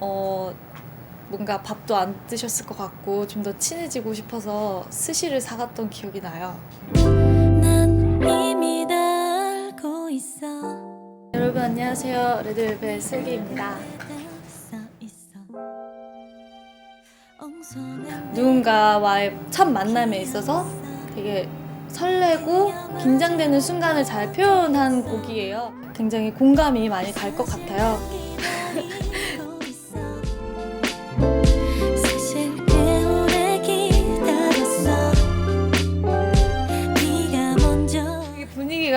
어, 뭔가 밥도 안 드셨을 것 같고 좀 더 친해지고 싶어서 스시를 사갔던 기억이 나요. 여러분 안녕하세요. 레드벨벳 슬기입니다. 누군가와의 첫 만남에 있어서 되게 설레고 긴장되는 순간을 잘 표현한 곡이에요. 굉장히 공감이 많이 갈 것 같아요.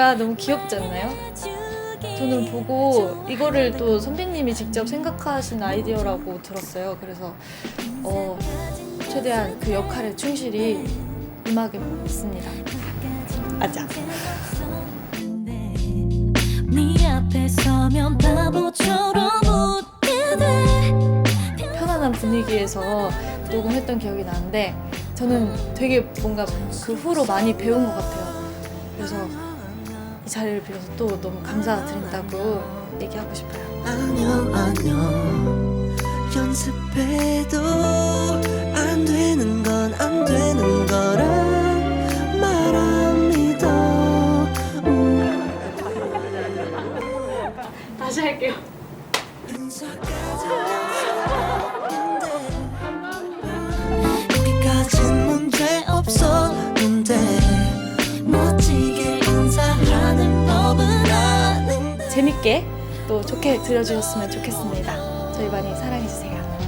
분위기가 너무 귀엽지 않나요? 저는 보고 이거를 또 선배님이 직접 생각하신 아이디어라고 들었어요. 그래서 어, 최대한 그 역할에 충실히 음악에 있습니다. 아자. 네 편안한 분위기에서 녹음했던 기억이 나는데 저는 되게 뭔가 그 후로 많이 배운 것 같아요. 그래서 이 자리를 빌어서 또 너무 감사드린다고 얘기하고 싶어요. 안녕 안녕 연습해도 안 되는 건 안 되는 거라 말합니다 음. 다시 할게요. 재밌게 또 좋게 들려주셨으면 좋겠습니다. 저희 많이 사랑해주세요.